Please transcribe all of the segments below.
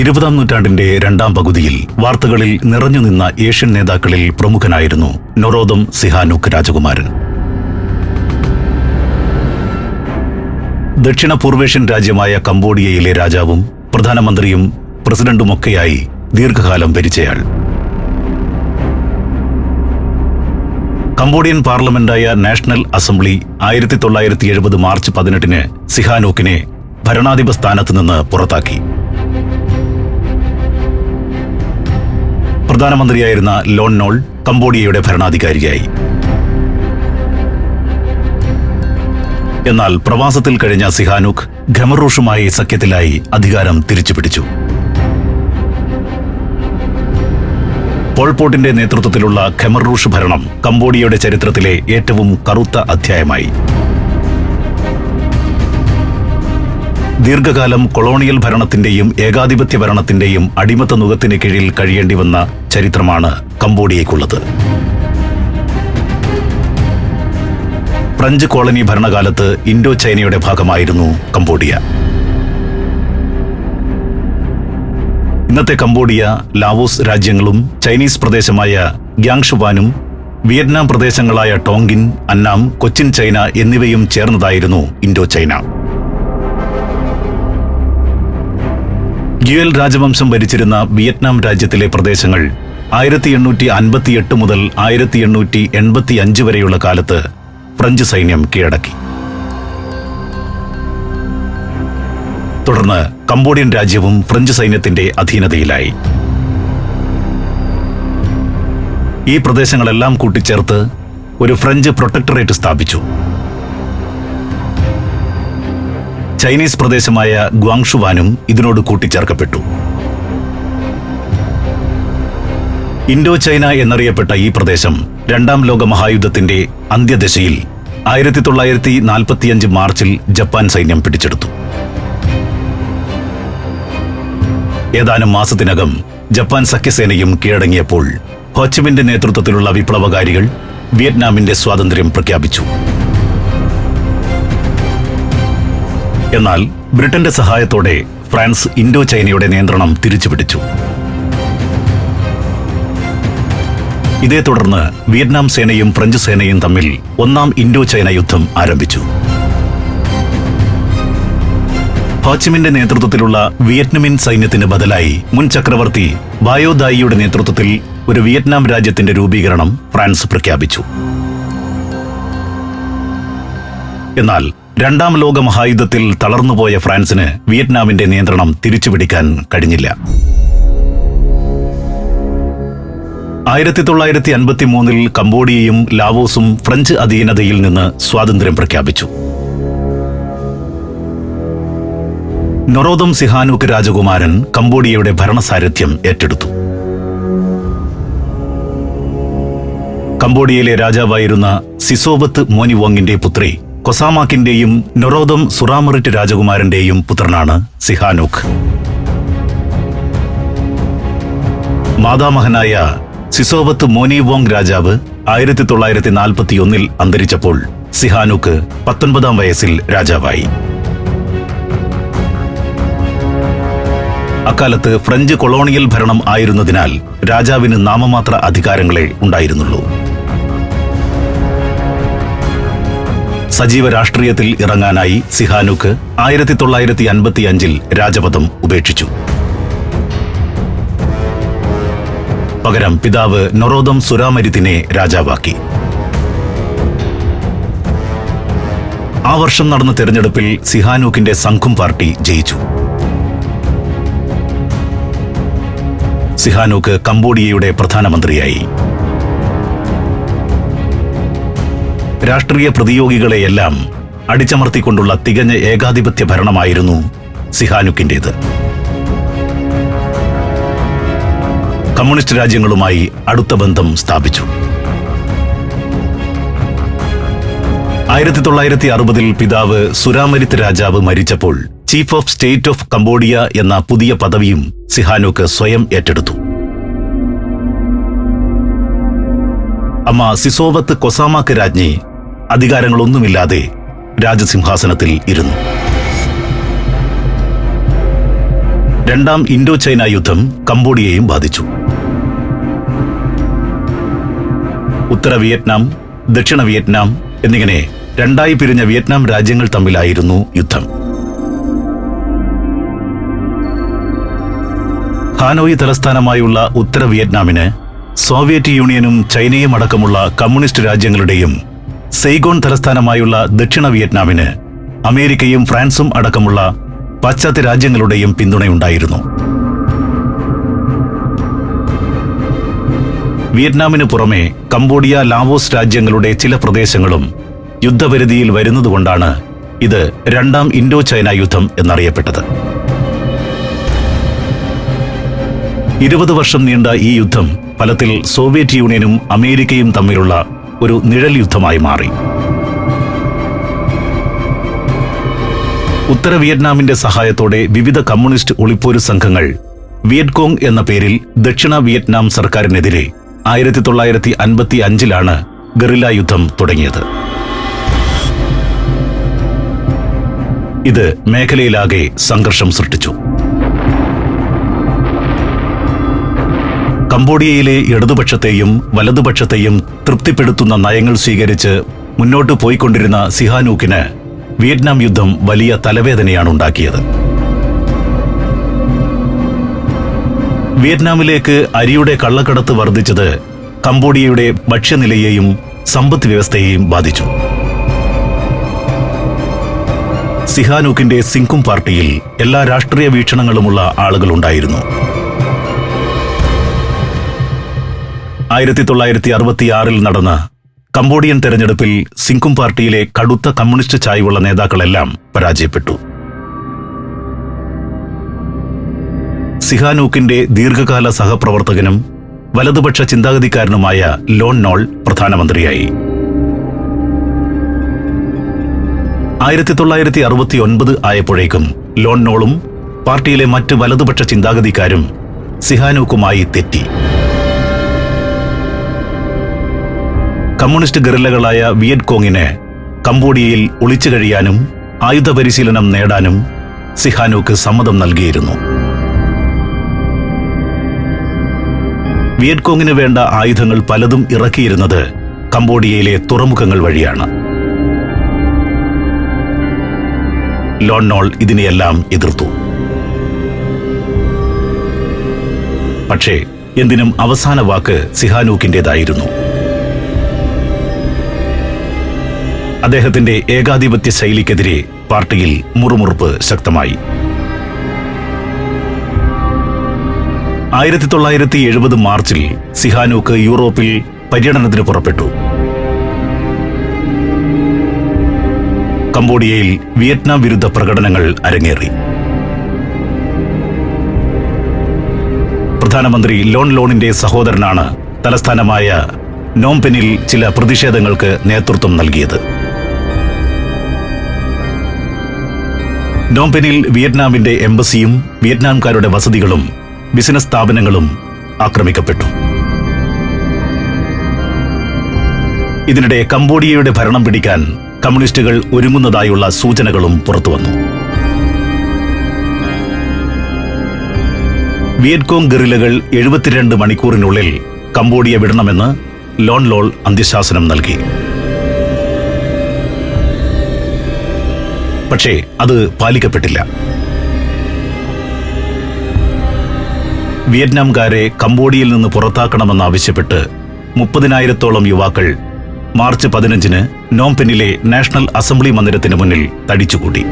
ഇരുപതാം നൂറ്റാണ്ടിന്റെ രണ്ടാം പകുതിയിൽ വാർത്തകളിൽ നിറഞ്ഞു നിന്ന ഏഷ്യൻ നേതാക്കളിൽ പ്രമുഖനായിരുന്നു നൊറോദം സിഹാനുക് രാജകുമാരൻ. ദക്ഷിണ പൂർവേഷ്യൻ രാജ്യമായ കംബോഡിയയിലെ രാജാവും പ്രധാനമന്ത്രിയും പ്രസിഡന്റുമൊക്കെയായി ദീർഘകാലം ഭരിച്ചയാൾ. കംബോഡിയൻ പാർലമെന്റായ നാഷണൽ അസംബ്ലി ആയിരത്തി തൊള്ളായിരത്തി എഴുപത് മാർച്ച് പതിനെട്ടിന് സിഹാനൂക്കിനെ ഭരണാധിപ സ്ഥാനത്ത് നിന്ന് പുറത്താക്കി. പ്രധാനമന്ത്രിയായിരുന്ന ലോൺ നോൾ കംബോഡിയയുടെ ഭരണാധികാരിയായി. എന്നാൽ പ്രവാസത്തിൽ കഴിഞ്ഞ സിഹാനുഖ് ഖമറൂഷുമായി സഖ്യത്തിലായി അധികാരം തിരിച്ചുപിടിച്ചു. പോൾപോട്ടിന്റെ നേതൃത്വത്തിലുള്ള ഖമറൂഷ് ഭരണം കംബോഡിയയുടെ ചരിത്രത്തിലെ ഏറ്റവും കറുത്ത അധ്യായമായി. ദീർഘകാലം കൊളോണിയൽ ഭരണത്തിന്റെയും ഏകാധിപത്യ ഭരണത്തിന്റെയും അടിമത്ത നുഖത്തിന് കീഴിൽ കഴിയേണ്ടി വന്ന ചരിത്രമാണ് കംബോഡിയയ്ക്കുള്ളത്. ഫ്രഞ്ച് കോളനി ഭരണകാലത്ത് ഇൻഡോ ചൈനയുടെ ഭാഗമായിരുന്നു കംബോഡിയ. ഇന്നത്തെ കംബോഡിയ ലാവോസ് രാജ്യങ്ങളും ചൈനീസ് പ്രദേശമായ ഗ്യാങ്ഷുവാനും വിയറ്റ്നാം പ്രദേശങ്ങളായ ടോങ്കിൻ അന്നാം കൊച്ചിൻ ചൈന എന്നിവയും ചേർന്നതായിരുന്നു ഇൻഡോ ചൈന ഗ്യുവൽ രാജവംശം ഭരിച്ചിരുന്ന വിയറ്റ്നാം രാജ്യത്തിലെ പ്രദേശങ്ങൾ ആയിരത്തി എണ്ണൂറ്റി അൻപത്തി എട്ട് മുതൽ ആയിരത്തി എണ്ണൂറ്റി എൺപത്തി അഞ്ച് വരെയുള്ള കാലത്ത് ഫ്രഞ്ച് സൈന്യം കീഴടക്കി. തുടർന്ന് കംബോഡിയൻ രാജ്യവും ഫ്രഞ്ച് സൈന്യത്തിന്റെ അധീനതയിലായി. ഈ പ്രദേശങ്ങളെല്ലാം കൂട്ടിച്ചേർത്ത് ഒരു ഫ്രഞ്ച് പ്രൊട്ടക്ടറേറ്റ് സ്ഥാപിച്ചു. ചൈനീസ് പ്രദേശമായ ഗ്വാങ്ഷുവാനും ഇതിനോട് കൂട്ടിച്ചേർക്കപ്പെട്ടു. ഇൻഡോ ചൈന എന്നറിയപ്പെട്ട ഈ പ്രദേശം രണ്ടാം ലോക മഹായുദ്ധത്തിന്റെ അന്ത്യദശയിൽ ആയിരത്തി തൊള്ളായിരത്തി നാൽപ്പത്തിയഞ്ച് മാർച്ചിൽ ജപ്പാൻ സൈന്യം പിടിച്ചെടുത്തു. ഏതാനും മാസത്തിനകം ജപ്പാൻ സഖ്യസേനയും കീഴടങ്ങിയപ്പോൾ ഹോച്ചിമിന്റെ നേതൃത്വത്തിലുള്ള വിപ്ലവകാരികൾ വിയറ്റ്നാമിന്റെ സ്വാതന്ത്ര്യം പ്രഖ്യാപിച്ചു. എന്നാൽ ബ്രിട്ടന്റെ സഹായത്തോടെ ഫ്രാൻസ് ഇൻഡോ ചൈനയുടെ നിയന്ത്രണം തിരിച്ചുപിടിച്ചു. ഇതേ തുടർന്ന് വിയറ്റ്നാം സേനയും ഫ്രഞ്ച് സേനയും തമ്മിൽ ഒന്നാം ഇൻഡോ ചൈന യുദ്ധം ആരംഭിച്ചു. ഹോച്ചിമിന്റെ നേതൃത്വത്തിലുള്ള വിയറ്റ്നമിൻ സൈന്യത്തിന് ബദലായി മുൻ ചക്രവർത്തി ബായോദായിയുടെ നേതൃത്വത്തിൽ ഒരു വിയറ്റ്നാം രാജ്യത്തിന്റെ രൂപീകരണം ഫ്രാൻസ് പ്രഖ്യാപിച്ചു. എന്നാൽ രണ്ടാം ലോക മഹായുദ്ധത്തിൽ തളർന്നുപോയ ഫ്രാൻസിന് വിയറ്റ്നാമിന്റെ നിയന്ത്രണം തിരിച്ചുപിടിക്കാൻ കഴിഞ്ഞില്ല. ആയിരത്തി തൊള്ളായിരത്തി അൻപത്തി മൂന്നിൽ കംബോഡിയയും ലാവോസും ഫ്രഞ്ച് അധീനതയിൽ നിന്ന് സ്വാതന്ത്ര്യം പ്രഖ്യാപിച്ചു. നൊറോദം സിഹാനൂക്ക് രാജകുമാരൻ കംബോഡിയയുടെ ഭരണസാരഥ്യം ഏറ്റെടുത്തു. കംബോഡിയയിലെ രാജാവായിരുന്ന സിസോബത്ത് മോനിവോങ്ങിന്റെ പുത്രി കൊസാമാക്കിന്റെയും നൊറോദം സുറാമറിറ്റ് രാജകുമാരന്റെയും പുത്രനാണ് സിഹാനൂഖ്. മാതാമഹനായ സിസോവത്ത് മോനിവോങ് രാജാവ് ആയിരത്തി തൊള്ളായിരത്തി നാൽപ്പത്തിയൊന്നിൽ അന്തരിച്ചപ്പോൾ സിഹാനൂക്ക് പത്തൊൻപതാം വയസ്സിൽ രാജാവായി. അക്കാലത്ത് ഫ്രഞ്ച് കൊളോണിയൽ ഭരണം ആയിരുന്നതിനാൽ രാജാവിന് നാമമാത്ര അധികാരങ്ങളെ ഉണ്ടായിരുന്നുള്ളൂ. സജീവ രാഷ്ട്രീയത്തിൽ ഇറങ്ങാനായി സിഹാനുക്ക് ആയിരത്തി തൊള്ളായിരത്തി അൻപത്തി അഞ്ചിൽ രാജപദം ഉപേക്ഷിച്ചു. പകരം പിതാവ് നൊറോദം സുരാമരിത്തിനെ രാജാവാക്കി. ആ വർഷം നടന്ന തെരഞ്ഞെടുപ്പിൽ സിഹാനൂക്കിന്റെ സംഘും പാർട്ടി ജയിച്ചു. സിഹാനൂക്ക് കംബോഡിയയുടെ പ്രധാനമന്ത്രിയായി. രാഷ്ട്രീയ പ്രതിയോഗികളെയെല്ലാം അടിച്ചമർത്തിക്കൊണ്ടുള്ള തികഞ്ഞ ഏകാധിപത്യ ഭരണമായിരുന്നു സിഹാനുക്കിന്റേത്. കമ്മ്യൂണിസ്റ്റ് രാജ്യങ്ങളുമായി അടുത്ത ബന്ധം സ്ഥാപിച്ചു. ആയിരത്തി തൊള്ളായിരത്തി അറുപതിൽ പിതാവ് സുരാമരിത് രാജാവ് മരിച്ചപ്പോൾ chief of state of Cambodia എന്ന പുതിയ പദവിയും സിഹാനുക്ക് സ്വയം ഏറ്റെടുത്തു. അമ്മ സിസോവത്ത് കൊസാമാക്ക് രാജ്ഞി. അധികാരങ്ങളൊന്നുമില്ലാതെ രാജസിംഹാസനത്തിൽ ഇരുന്നു. രണ്ടാം ഇൻഡോ ചൈന യുദ്ധം കംബോഡിയയും ബാധിച്ചു. ഉത്തര വിയറ്റ്നാം ദക്ഷിണ വിയറ്റ്നാം എന്നിങ്ങനെ രണ്ടായി പിരിഞ്ഞ വിയറ്റ്നാം രാജ്യങ്ങൾ തമ്മിലായിരുന്നു യുദ്ധം. ഹാനോയി തലസ്ഥാനമായുള്ള ഉത്തര വിയറ്റ്നാമിന് സോവിയറ്റ് യൂണിയനും ചൈനയും അടക്കമുള്ള കമ്മ്യൂണിസ്റ്റ് രാജ്യങ്ങളുടെയും സെയ്ഗോൺ തലസ്ഥാനമായുള്ള ദക്ഷിണ വിയറ്റ്നാമിന് അമേരിക്കയും ഫ്രാൻസും അടക്കമുള്ള പാശ്ചാത്യ രാജ്യങ്ങളുടെയും പിന്തുണയുണ്ടായിരുന്നു. വിയറ്റ്നാമിന് പുറമെ കംബോഡിയ ലാവോസ് രാജ്യങ്ങളുടെ ചില പ്രദേശങ്ങളും യുദ്ധപരിധിയിൽ വരുന്നതുകൊണ്ടാണ് ഇത് രണ്ടാം ഇൻഡോ ചൈന യുദ്ധം എന്നറിയപ്പെട്ടത്. ഇരുപത് വർഷം നീണ്ട ഈ യുദ്ധം ഫലത്തിൽ സോവിയറ്റ് യൂണിയനും അമേരിക്കയും തമ്മിലുള്ള ഒരു നിഴൽ യുദ്ധമായി മാറി. ഉത്തര വിയറ്റ്നാമിന്റെ സഹായത്തോടെ വിവിധ കമ്മ്യൂണിസ്റ്റ് ഒളിപ്പോരു സംഘങ്ങൾ വിയറ്റ്കോങ് എന്ന പേരിൽ ദക്ഷിണ വിയറ്റ്നാം സർക്കാരിനെതിരെ ആയിരത്തി തൊള്ളായിരത്തി അൻപത്തി അഞ്ചിലാണ് ഗറില്ല യുദ്ധം തുടങ്ങിയത്. ഇത് മേഖലയിലാകെ സംഘർഷം സൃഷ്ടിച്ചു. കംബോഡിയയിലെ ഇടതുപക്ഷത്തെയും വലതുപക്ഷത്തെയും തൃപ്തിപ്പെടുത്തുന്ന നയങ്ങൾ സ്വീകരിച്ച് മുന്നോട്ടു പോയിക്കൊണ്ടിരുന്ന സിഹാനൂക്കിന് വിയറ്റ്നാം യുദ്ധം വലിയ തലവേദനയാണ് ഉണ്ടാക്കിയത് വിയറ്റ്നാമിലേക്ക് അരിയുടെ കള്ളക്കടത്ത് വർദ്ധിച്ചത് കംബോഡിയയുടെ ഭക്ഷ്യനിലയെയും സമ്പദ് വ്യവസ്ഥയെയും ബാധിച്ചു. സിഹാനൂക്കിന്റെ സിങ്കും പാർട്ടിയിൽ എല്ലാ രാഷ്ട്രീയ വീക്ഷണങ്ങളുമുള്ള ആളുകളുണ്ടായിരുന്നു. ആയിരത്തി തൊള്ളായിരത്തി അറുപത്തിയാറിൽ നടന്ന കംബോഡിയൻ തെരഞ്ഞെടുപ്പിൽ സിങ്കും പാർട്ടിയിലെ കടുത്ത കമ്മ്യൂണിസ്റ്റ് ചായ്വുള്ള നേതാക്കളെല്ലാം പരാജയപ്പെട്ടു. സിഹാനൂക്കിന്റെ ദീർഘകാല സഹപ്രവർത്തകനും വലതുപക്ഷ ചിന്താഗതിക്കാരനുമായ ലോൺ നോൾ പ്രധാനമന്ത്രിയായി. ആയിരത്തി തൊള്ളായിരത്തി അറുപത്തി ഒൻപത് ആയപ്പോഴേക്കും ലോൺ നോളും പാർട്ടിയിലെ മറ്റ് വലതുപക്ഷ ചിന്താഗതിക്കാരും സിഹാനൂക്കുമായി തെറ്റി. കമ്മ്യൂണിസ്റ്റ് ഗറില്ലകളായ വിയറ്റ്കോങ്ങിനെ കംബോഡിയയിൽ ഒളിച്ചു കഴിയാനും ആയുധ പരിശീലനം നേടാനും സിഹാനൂക്ക് സമ്മതം നൽകിയിരുന്നു. വിയറ്റ്കോങ്ങിന് വേണ്ട ആയുധങ്ങൾ പലതും ഇറക്കിയിരുന്നത് കംബോഡിയയിലെ തുറമുഖങ്ങൾ വഴിയാണ്. ലോൺനോൾ ഇതിനെയെല്ലാം എതിർത്തു. പക്ഷേ എന്തിനും അവസാന വാക്ക് സിഹാനൂക്കിന്റേതായിരുന്നു. അദ്ദേഹത്തിന്റെ ഏകാധിപത്യ ശൈലിക്കെതിരെ പാർട്ടിയിൽ മുറുമുറുപ്പ് ശക്തമായി. ആയിരത്തി തൊള്ളായിരത്തി എഴുപത് മാർച്ചിൽ സിഹാനൂക്ക് യൂറോപ്പിൽ പര്യടനത്തിന് പുറപ്പെട്ടു. കംബോഡിയയിൽ വിയറ്റ്നാം വിരുദ്ധ പ്രകടനങ്ങൾ അരങ്ങേറി. പ്രധാനമന്ത്രി ലോൺ ലോണിന്റെ സഹോദരനാണ് തലസ്ഥാനമായ നോംപെനിൽ ചില പ്രതിഷേധങ്ങൾക്ക് നേതൃത്വം നൽകിയത്. നോംപെനിൽ വിയറ്റ്നാമിന്റെ എംബസിയും വിയറ്റ്നാംകാരുടെ വസതികളും ബിസിനസ് സ്ഥാപനങ്ങളും ആക്രമിക്കപ്പെട്ടു. ഇതിനിടെ കംബോഡിയയുടെ ഭരണം പിടിക്കാൻ കമ്മ്യൂണിസ്റ്റുകൾ ഒരുങ്ങുന്നതായുള്ള സൂചനകളും പുറത്തുവന്നു. വിയറ്റ്കോങ് ഗറിലകൾ എഴുപത്തിരണ്ട് മണിക്കൂറിനുള്ളിൽ കംബോഡിയ വിടണമെന്ന് ലോൺ ലോൾ അന്ത്യശാസനം നൽകി. പക്ഷേ അത് പാലിക്കപ്പെട്ടില്ല. വിയറ്റ്നാംകാരെ കംബോഡിയയിൽ നിന്ന് പുറത്താക്കണമെന്നാവശ്യപ്പെട്ട് മുപ്പതിനായിരത്തോളം യുവാക്കൾ മാർച്ച് പതിനഞ്ചിന് നോംപെനിലെ നാഷണൽ അസംബ്ലി മന്ദിരത്തിന് മുന്നിൽ തടിച്ചുകൂടി.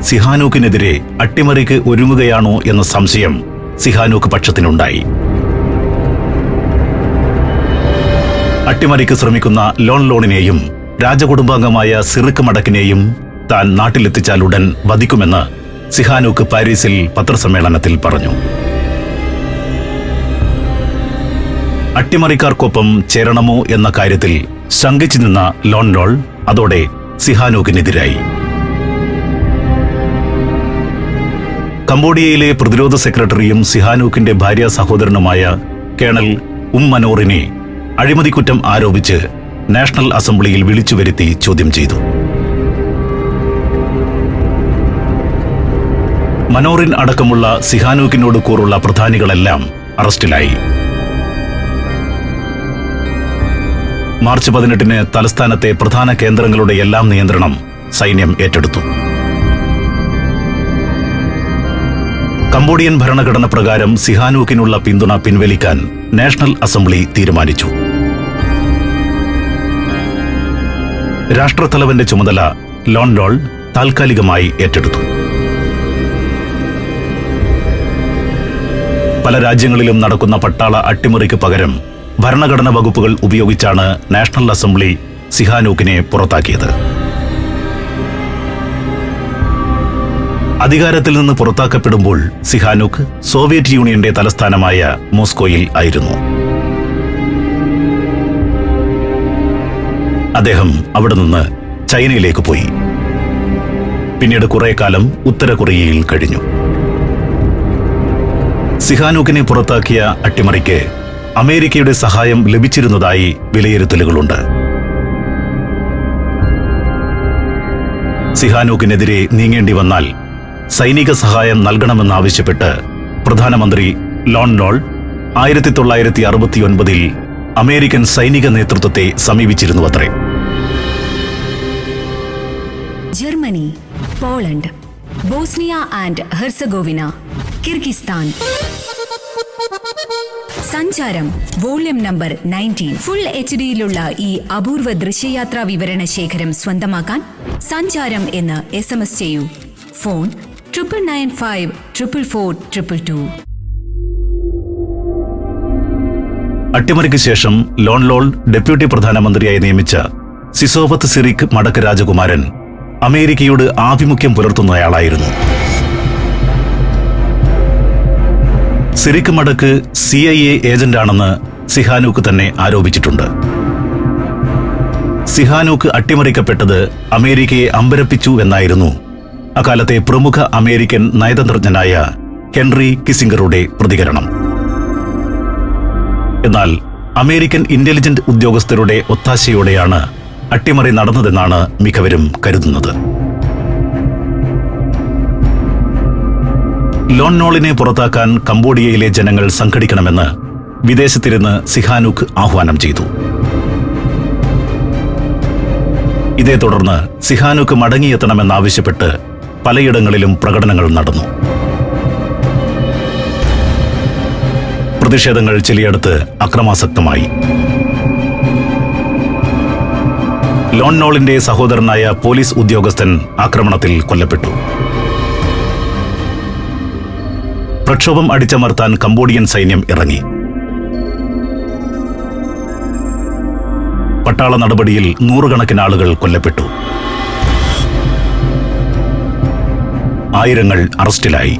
സിഹാനൂക്കിനെതിരെ അട്ടിമറിക്ക് ഒരുങ്ങുകയാണോ എന്ന സംശയം സിഹാനൂക്ക് പക്ഷത്തിനുണ്ടായി. അട്ടിമറിക്ക് ശ്രമിക്കുന്ന ലോൺ ലോണിനെയും രാജകുടുംബാംഗമായ സിറുക്ക് മടക്കിനെയും താൻ നാട്ടിലെത്തിച്ചാൽ ഉടൻ വധിക്കുമെന്ന് സിഹാനൂക്ക് പാരീസിൽ പത്രസമ്മേളനത്തിൽ പറഞ്ഞു. അട്ടിമറിക്കാർക്കൊപ്പം ചേരണമോ എന്ന കാര്യത്തിൽ ശങ്കിച്ചു നിന്ന ലോൺ ലോൾ അതോടെ സിഹാനൂക്കിനെതിരായി. കംബോഡിയയിലെ പ്രതിരോധ സെക്രട്ടറിയും സിഹാനൂക്കിന്റെ ഭാര്യ സഹോദരനുമായ കേണൽ ഉം മനോറിനെ അഴിമതിക്കുറ്റം ആരോപിച്ച് നാഷണൽ അസംബ്ലിയിൽ വിളിച്ചു വരുത്തി ചോദ്യം ചെയ്തു. മനോറിൻ അടക്കമുള്ള സിഹാനൂക്കിനോട് കൂറുള്ള പ്രധാനികളെല്ലാം അറസ്റ്റിലായി. മാർച്ച് പതിനെട്ടിന് തലസ്ഥാനത്തെ പ്രധാന കേന്ദ്രങ്ങളുടെ എല്ലാം നിയന്ത്രണം സൈന്യം ഏറ്റെടുത്തു. കംബോഡിയൻ ഭരണഘടന പ്രകാരം സിഹാനൂക്കിനുള്ള പിന്തുണ പിൻവലിക്കാൻ നാഷണൽ അസംബ്ലി തീരുമാനിച്ചു. രാഷ്ട്രത്തലവന്റെ ചുമതല ലോൺഡോൾ താൽക്കാലികമായി ഏറ്റെടുത്തു. പല രാജ്യങ്ങളിലും നടക്കുന്ന പട്ടാള അട്ടിമറിക്ക് പകരം ഭരണഘടന വകുപ്പുകൾ ഉപയോഗിച്ചാണ് നാഷണൽ അസംബ്ലി സിഹാനൂക്കിനെ പുറത്താക്കിയത്. അധികാരത്തിൽ നിന്ന് പുറത്താക്കപ്പെടുമ്പോൾ സിഹാനൂക്ക് സോവിയറ്റ് യൂണിയന്റെ തലസ്ഥാനമായ മോസ്കോയിൽ ആയിരുന്നു. അദ്ദേഹം അവിടെ നിന്ന് ചൈനയിലേക്ക് പോയി. പിന്നീട് കുറെ കാലം ഉത്തര കൊറിയയിൽ കഴിഞ്ഞു. സിഹാനൂക്കിനെ പുറത്താക്കിയ അട്ടിമറിക്ക് അമേരിക്കയുടെ സഹായം ലഭിച്ചിരുന്നതായി വിലയിരുത്തലുകളുണ്ട്. സിഹാനൂക്കിനെതിരെ നീങ്ങേണ്ടി വന്നാൽ സൈനിക സഹായം നൽകണമെന്നാവശ്യപ്പെട്ട് പ്രധാനമന്ത്രി ലോൺ ലോൺഡോൾ ആയിരത്തി തൊള്ളായിരത്തി അറുപത്തിയൊൻപതിൽ അമേരിക്കൻ സൈനിക നേതൃത്വത്തെ സമീപിച്ചിരുന്നുവത്രേ. Germany Poland Bosnia and Herzegovina Kyrgyzstan. Sancharam volume number nineteen. Full H ഡിയിലുള്ള ഈ അപൂർവ ദൃശ്യയാത്രാ വിവരണ ശേഖരം സ്വന്തമാക്കാൻ സഞ്ചാരം എന്ന് എസ് എം എസ് ചെയ്യൂ. Phone triple nine five triple four triple two. അട്ടിമറിക്ക് ശേഷം ലോൺലോൾ ഡെപ്യൂട്ടി പ്രധാനമന്ത്രിയായി നിയമിച്ച സിസോവത്ത് സിറിക് മടക്ക് രാജകുമാരൻ അമേരിക്കയോട് ആഭിമുഖ്യം പുലർത്തുന്നയാളായിരുന്നു. Sirik Matak C I A ഏജന്റാണെന്ന് Sihanouk തന്നെ ആരോപിച്ചിട്ടുണ്ട്. സിഹാനൂക്ക് അട്ടിമറിക്കപ്പെട്ടത് അമേരിക്കയെ അമ്പരപ്പിച്ചു എന്നായിരുന്നു അക്കാലത്തെ പ്രമുഖ അമേരിക്കൻ നയതന്ത്രജ്ഞനായ ഹെൻറി കിസിംഗറുടെ പ്രതികരണം. എന്നാൽ അമേരിക്കൻ ഇന്റലിജന്റ് ഉദ്യോഗസ്ഥരുടെ ഒത്താശയോടെയാണ് അട്ടിമറി നടന്നതെന്നാണ് മിക്കവരും കരുതുന്നത്. ലോൺ നോളിനെ പുറത്താക്കാൻ കംബോഡിയയിലെ ജനങ്ങൾ സംഘടിക്കണമെന്ന് വിദേശത്തിരുന്ന് സിഹാനുഖ് ആഹ്വാനം ചെയ്തു. ഇതേ തുടർന്ന് സിഹാനുഖ് മടങ്ങിയെത്തണമെന്നാവശ്യപ്പെട്ട് പലയിടങ്ങളിലും പ്രകടനങ്ങൾ നടന്നു. പ്രതിഷേധങ്ങൾ ചിലയിടത്ത് അക്രമാസക്തമായി. ലോൺനോളിന്റെ സഹോദരനായ പോലീസ് ഉദ്യോഗസ്ഥൻ ആക്രമണത്തിൽ കൊല്ലപ്പെട്ടു. പ്രക്ഷോഭം അടിച്ചമർത്താൻ കംബോഡിയൻ സൈന്യം ഇറങ്ങി. പട്ടാള നടപടിയിൽ നൂറുകണക്കിന് ആളുകൾ കൊല്ലപ്പെട്ടു. ആയിരങ്ങൾ അറസ്റ്റിലായി.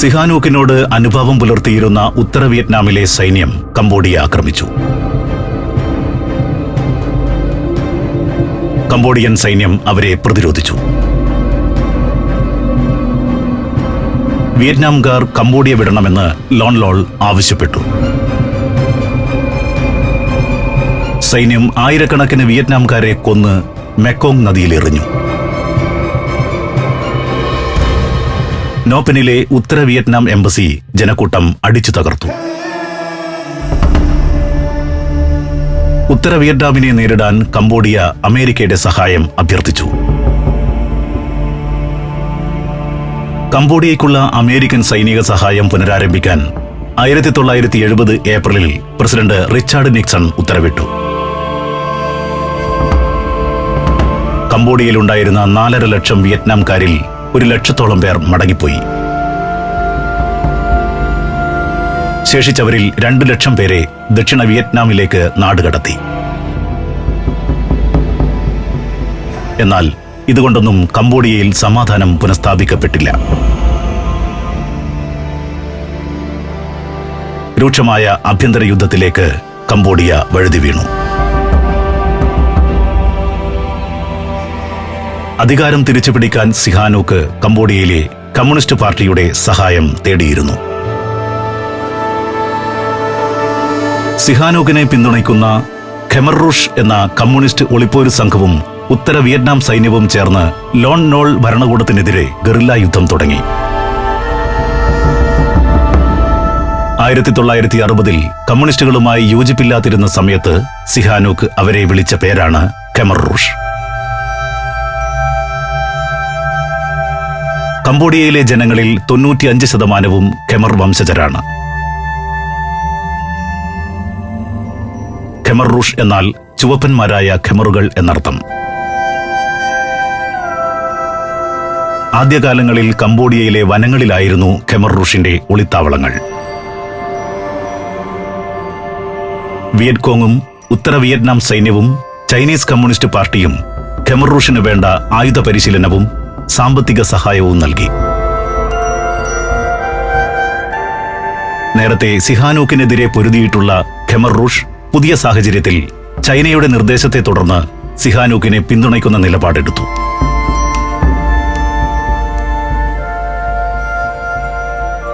സിഹാനൂക്കിനോട് അനുഭാവം പുലർത്തിയിരുന്ന ഉത്തര വിയറ്റ്നാമിലെ സൈന്യം കംബോഡിയ ആക്രമിച്ചു. കംബോഡിയൻ സൈന്യം അവരെ പ്രതിരോധിച്ചു. വിയറ്റ്നാംകാർ കംബോഡിയ വിടണമെന്ന് ലോൺ ലോൾ ആവശ്യപ്പെട്ടു. സൈന്യം ആയിരക്കണക്കിന് വിയറ്റ്നാംകാരെ കൊന്ന് മെക്കോങ് നദിയിൽ എറിഞ്ഞു നോപ്പനിലെ ഉത്തര വിയറ്റ്നാം എംബസി ജനക്കൂട്ടം അടിച്ചു തകർത്തു. ഉത്തര വിയറ്റ്നാമിനെ നേരിടാൻ കംബോഡിയ അമേരിക്കയുടെ സഹായം അഭ്യർത്ഥിച്ചു. കംബോഡിയയ്ക്കുള്ള അമേരിക്കൻ സൈനിക സഹായം പുനരാരംഭിക്കാൻ ആയിരത്തി തൊള്ളായിരത്തി എഴുപത് ഏപ്രിലിൽ പ്രസിഡന്റ് റിച്ചാർഡ് നിക്സൺ ഉത്തരവിട്ടു. കംബോഡിയയിലുണ്ടായിരുന്ന നാലര ലക്ഷം വിയറ്റ്നാംകാരിൽ ഒരു ലക്ഷത്തോളം പേർ മടങ്ങിപ്പോയി. ശേഷിച്ചവരിൽ രണ്ടു ലക്ഷം പേരെ ദക്ഷിണ വിയറ്റ്നാമിലേക്ക് നാടുകടത്തി എന്നാൽ ഇതുകൊണ്ടൊന്നും കംബോഡിയയിൽ സമാധാനം പുനഃസ്ഥാപിക്കപ്പെട്ടില്ല. രൂക്ഷമായ ആഭ്യന്തര യുദ്ധത്തിലേക്ക് കംബോഡിയ വഴുതി വീണു. അധികാരം തിരിച്ചുപിടിക്കാൻ സിഹാനൂക്ക് കംബോഡിയയിലെ കമ്മ്യൂണിസ്റ്റ് പാർട്ടിയുടെ സഹായം തേടിയിരുന്നു. സിഹാനൂക്കിനെ പിന്തുണയ്ക്കുന്ന ഖെമർറൂഷ് എന്ന കമ്മ്യൂണിസ്റ്റ് ഒളിപ്പോര് സംഘവും ഉത്തര വിയറ്റ്നാം സൈന്യവും ചേർന്ന് ലോൺ നോൾ ഭരണകൂടത്തിനെതിരെ ഗറില്ല യുദ്ധം തുടങ്ങി. ആയിരത്തി തൊള്ളായിരത്തി അറുപതിൽ കമ്മ്യൂണിസ്റ്റുകളുമായി യോജിപ്പില്ലാതിരുന്ന സമയത്ത് സിഹാനൂക്ക് അവരെ വിളിച്ച പേരാണ് ഖെമർ കംബോഡിയയിലെ ജനങ്ങളിൽ തൊണ്ണൂറ്റിയഞ്ച് ശതമാനവും ഖെമർ വംശജരാണ്. ഖെമർ റൂഷ് എന്നാൽ ചുവപ്പന്മാരായ ഖെമറുകൾ എന്നർത്ഥം. ആദ്യകാലങ്ങളിൽ കംബോഡിയയിലെ വനങ്ങളിലായിരുന്നു ഖെമർ റൂഷിന്റെ ഒളിത്താവളങ്ങൾ. വിയറ്റ്കോങ്ങും ഉത്തര വിയറ്റ്നാം സൈന്യവും ചൈനീസ് കമ്മ്യൂണിസ്റ്റ് പാർട്ടിയും ഖെമർ റൂഷിന് വേണ്ട ആയുധ പരിശീലനവും സാമ്പത്തിക സഹായവും നൽകി. നേരത്തെ സിഹാനൂക്കിനെതിരെ പൊരുതിയിട്ടുള്ള ഖെമർ റൂഷ് പുതിയ സാഹചര്യത്തിൽ ചൈനയുടെ നിർദ്ദേശത്തെ തുടർന്ന് സിഹാനൂക്കിനെ പിന്തുണയ്ക്കുന്ന നിലപാടെടുത്തു.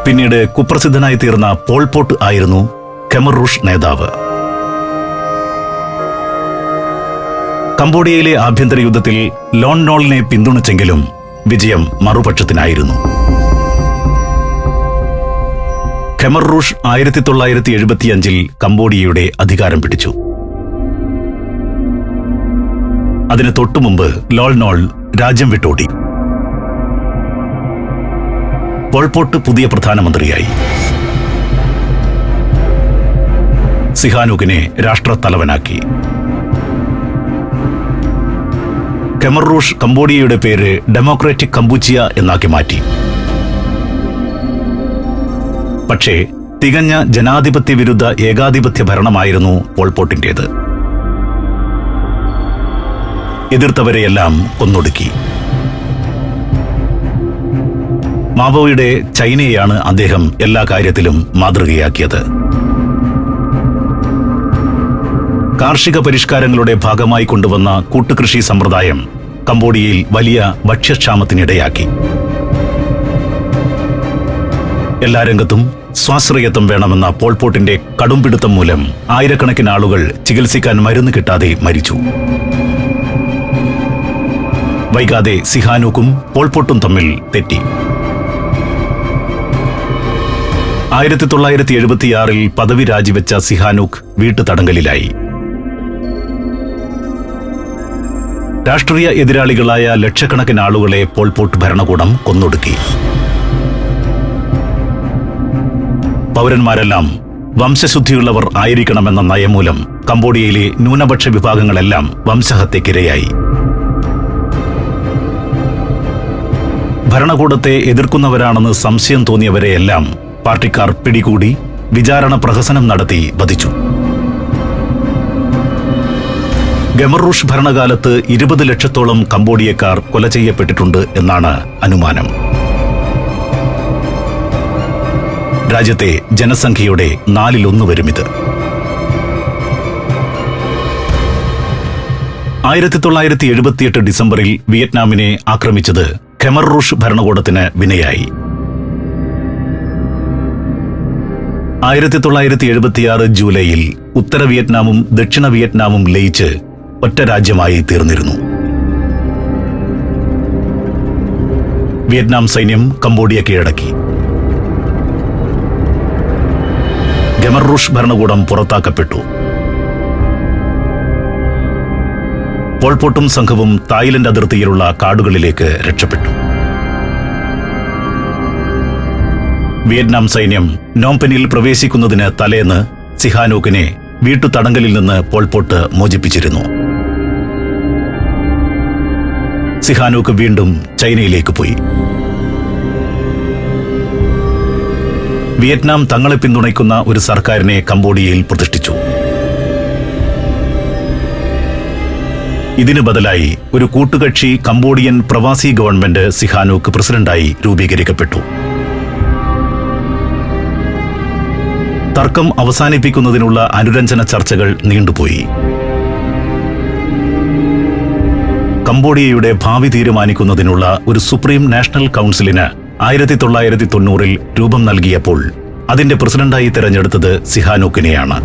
പിന്നീട് കുപ്രസിദ്ധനായി തീർന്ന പോൾപോട്ട് ആയിരുന്നു ഖെമർ റൂഷ് നേതാവ്. കംബോഡിയയിലെ ആഭ്യന്തര യുദ്ധത്തിൽ ലോൺ നോളിനെ പിന്തുണച്ചെങ്കിലും വിജയം മറുപക്ഷത്തിനായിരുന്നു. ഖെമർ റൂഷ് ആയിരത്തി തൊള്ളായിരത്തി എഴുപത്തിയഞ്ചിൽ കംബോഡിയയുടെ അധികാരം പിടിച്ചു. അതിന് തൊട്ടുമുമ്പ് ലോൾനോൾ രാജ്യം വിട്ടോടി. പോൾപോട്ട് പുതിയ പ്രധാനമന്ത്രിയായി. സിഹാനൂക്കിനെ രാഷ്ട്രത്തലവനാക്കി. ഖെമർ റൂഷ് കംബോഡിയയുടെ പേര് ഡെമോക്രാറ്റിക് കംബൂച്ചിയ എന്നാക്കി മാറ്റി. പക്ഷേ തികഞ്ഞ ജനാധിപത്യ വിരുദ്ധ ഏകാധിപത്യ ഭരണമായിരുന്നു പോൾപോട്ടിന്റേത് എതിർത്തവരെയെല്ലാം ഒന്നൊടുക്കി മാവോയുടെ ചൈനയെയാണ് അദ്ദേഹം എല്ലാ കാര്യത്തിലും മാതൃകയാക്കിയത്. കാർഷിക പരിഷ്കാരങ്ങളുടെ ഭാഗമായി കൊണ്ടുവന്ന കൂട്ടുകൃഷി സമ്പ്രദായം കംബോഡിയയിൽ വലിയ ഭക്ഷ്യക്ഷാമത്തിനിടയാക്കി. എല്ലാ രംഗത്തും സ്വാശ്രയത്വം വേണമെന്ന പോൾപോട്ടിന്റെ കടുംപിടുത്തം മൂലം ആയിരക്കണക്കിന് ആളുകൾ ചികിത്സിക്കാൻ മരുന്ന് കിട്ടാതെ മരിച്ചു. വൈകാതെ സിഹാനൂക്കും പോൾപോട്ടും തമ്മിൽ തെറ്റി. ആയിരത്തി തൊള്ളായിരത്തി എഴുപത്തിയാറിൽ പദവി രാജിവെച്ച സിഹാനൂക്ക് വീട്ടുതടങ്കലിലായി. രാഷ്ട്രീയ എതിരാളികളായ ലക്ഷക്കണക്കിന് ആളുകളെ പോൾപോട്ട് ഭരണകൂടം കൊന്നൊടുക്കി. പൗരന്മാരെല്ലാം വംശശുദ്ധിയുള്ളവർ ആയിരിക്കണമെന്ന നയമൂലം കംബോഡിയയിലെ ന്യൂനപക്ഷ വിഭാഗങ്ങളെല്ലാം വംശഹത്യക്കിരയായി. ഭരണകൂടത്തെ എതിർക്കുന്നവരാണെന്ന് സംശയം തോന്നിയവരെയെല്ലാം പാർട്ടിക്കാർ പിടികൂടി വിചാരണ പ്രഹസനം നടത്തി വധിച്ചു. ഗമറൂഷ് ഭരണകാലത്ത് ഇരുപത് ലക്ഷത്തോളം കംബോഡിയക്കാർ കൊല ചെയ്യപ്പെട്ടിട്ടുണ്ട് എന്നാണ് അനുമാനം. രാജ്യത്തെ ജനസംഖ്യയുടെ നാലിലൊന്ന് വരും ഇത് ആയിരത്തി തൊള്ളായിരത്തി എഴുപത്തിയെട്ട് ഡിസംബറിൽ വിയറ്റ്നാമിനെ ആക്രമിച്ചത് ഖെമർറൂഷ് ഭരണകൂടത്തിന് വിനയായി. ആയിരത്തി തൊള്ളായിരത്തി എഴുപത്തിയാറ് ജൂലൈയിൽ ഉത്തര വിയറ്റ്നാമും ദക്ഷിണ വിയറ്റ്നാമും ലയിച്ച് ഒറ്റ രാജ്യമായി തീർന്നിരുന്നു. വിയറ്റ്നാം സൈന്യം കംബോഡിയ കീഴടക്കി. ഗമർറൂഷ് ഭരണകൂടം പുറത്താക്കപ്പെട്ടു. പോൾപോട്ടും സംഘവും തായ്ലൻഡ് അതിർത്തിയിലുള്ള കാടുകളിലേക്ക് രക്ഷപ്പെട്ടു. വിയറ്റ്നാം സൈന്യം നോംപെനിൽ പ്രവേശിക്കുന്നതിന് തലേന്ന് സിഹാനൂക്കിനെ വീട്ടുതടങ്കലിൽ നിന്ന് പോൾപോട്ട് മോചിപ്പിച്ചിരുന്നു. സിഹാനൂക്ക് വീണ്ടും ചൈനയിലേക്ക് പോയി. വിയറ്റ്നാം തങ്ങളെ പിന്തുണയ്ക്കുന്ന ഒരു സർക്കാരിനെ കംബോഡിയയിൽ പ്രതിഷ്ഠിച്ചു. ഇതിനു ബദലായി ഒരു കൂട്ടുകക്ഷി കംബോഡിയൻ പ്രവാസി ഗവൺമെന്റ് സിഹാനൂക്ക് പ്രസിഡന്റായി രൂപീകരിക്കപ്പെട്ടു. തർക്കം അവസാനിപ്പിക്കുന്നതിനുള്ള അനുരഞ്ജന ചർച്ചകൾ നീണ്ടുപോയി. കംബോഡിയയുടെ ഭാവി തീരുമാനിക്കുന്നതിനുള്ള ഒരു സുപ്രീം നാഷണൽ കൗൺസിലിന് ആയിരത്തി തൊള്ളായിരത്തി തൊണ്ണൂറിൽ രൂപം നൽകിയപ്പോൾ അതിന്റെ പ്രസിഡന്റായി തെരഞ്ഞെടുത്തത് സിഹാനൂക്കിനെയാണ്.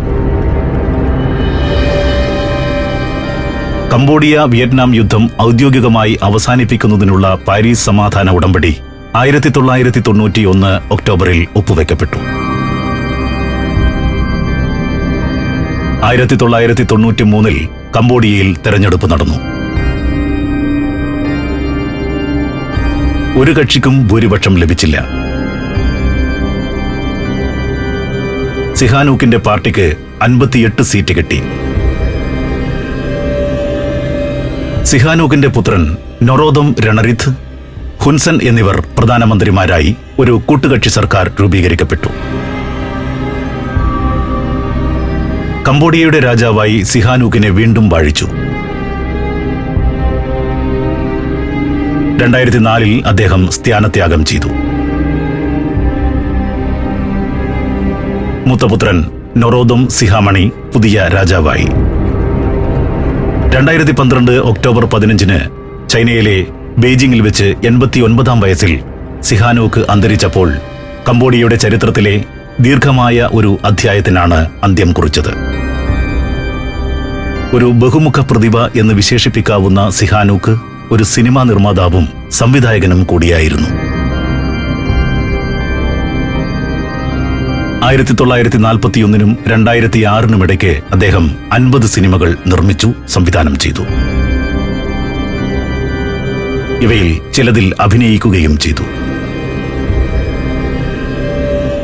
കംബോഡിയ വിയറ്റ്നാം യുദ്ധം ഔദ്യോഗികമായി അവസാനിപ്പിക്കുന്നതിനുള്ള പാരീസ് സമാധാന ഉടമ്പടി ആയിരത്തി തൊള്ളായിരത്തി തൊണ്ണൂറ്റിയൊന്ന് ഒക്ടോബറിൽ ഒപ്പുവെക്കപ്പെട്ടു. ആയിരത്തി തൊള്ളായിരത്തി തൊണ്ണൂറ്റി മൂന്നിൽ കംബോഡിയയിൽ തെരഞ്ഞെടുപ്പ് നടന്നു. ഒരു കക്ഷിക്കും ഭൂരിപക്ഷം ലഭിച്ചില്ല. സിഹാനൂക്കിന്റെ പാർട്ടിക്ക് അൻപത്തിയെട്ട് സീറ്റ് കിട്ടി. സിഹാനൂക്കിന്റെ പുത്രൻ നൊറോദം രണറിത് ഹുൻസൻ എന്നിവർ പ്രധാനമന്ത്രിമാരായി ഒരു കൂട്ടുകക്ഷി സർക്കാർ രൂപീകരിക്കപ്പെട്ടു. കംബോഡിയയുടെ രാജാവായി സിഹാനൂക്കിനെ വീണ്ടും വാഴിച്ചു. രണ്ടായിരത്തി നാലിൽ അദ്ദേഹം സ്ഥാനത്യാഗം ചെയ്തു. മൂത്തപുത്രൻ നൊറോദം സിഹാമണി പുതിയ രാജാവായി. രണ്ടായിരത്തി പന്ത്രണ്ട് ഒക്ടോബർ പതിനഞ്ചിന് ചൈനയിലെ ബെയ്ജിംഗിൽ വെച്ച് എൺപത്തിയൊൻപതാം വയസ്സിൽ സിഹാനോക്ക് അന്തരിച്ചപ്പോൾ കംബോഡിയയുടെ ചരിത്രത്തിലെ ദീർഘമായ ഒരു അധ്യായത്തിനാണ് അന്ത്യം കുറിച്ചത്. ഒരു ബഹുമുഖ പ്രതിഭ എന്ന് വിശേഷിപ്പിക്കാവുന്ന സിഹാനൂക്ക് ഒരു സിനിമാ നിർമ്മാതാവും സംവിധായകനും കൂടിയായിരുന്നു. ആയിരത്തി തൊള്ളായിരത്തി നാൽപ്പത്തിയൊന്നിനും രണ്ടായിരത്തി ആറിനും ഇടയ്ക്ക് അദ്ദേഹം അൻപത് സിനിമകൾ നിർമ്മിച്ചു സംവിധാനം ചെയ്തു. ഇവയിൽ ചിലതിൽ അഭിനയിക്കുകയും ചെയ്തു.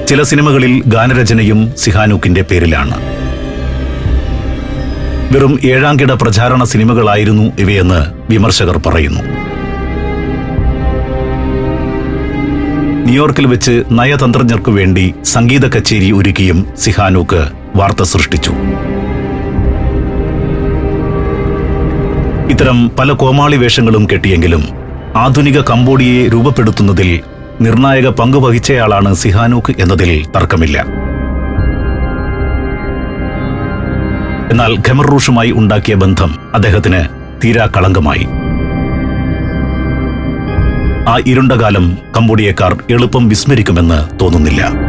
ചില സിനിമകളിൽ ഗാനരചനയും സിഹാനൂക്കിന്റെ പേരിലാണ്. വെറും ഏഴാംകിട പ്രചാരണ സിനിമകളായിരുന്നു ഇവയെന്ന് വിമർശകർ പറയുന്നു. ന്യൂയോർക്കിൽ വെച്ച് നയതന്ത്രജ്ഞർക്കു വേണ്ടി സംഗീത കച്ചേരി ഒരുക്കിയും സിഹാനൂക്ക് വാർത്ത സൃഷ്ടിച്ചു. ഇത്തരം പല കോമാളി വേഷങ്ങളും കെട്ടിയെങ്കിലും ആധുനിക കംബോഡിയയെ രൂപപ്പെടുത്തുന്നതിൽ നിർണായക പങ്കുവഹിച്ചയാളാണ് സിഹാനൂക്ക് എന്നതിൽ തർക്കമില്ല. എന്നാൽ ഖമർ റൂഷുമായി ഉണ്ടാക്കിയ ബന്ധം അദ്ദേഹത്തിന് തീരാ കളങ്കമായി. ആ ഇരുണ്ട കാലം കംബോഡിയക്കാർ എളുപ്പം വിസ്മരിക്കുമെന്ന് തോന്നുന്നില്ല.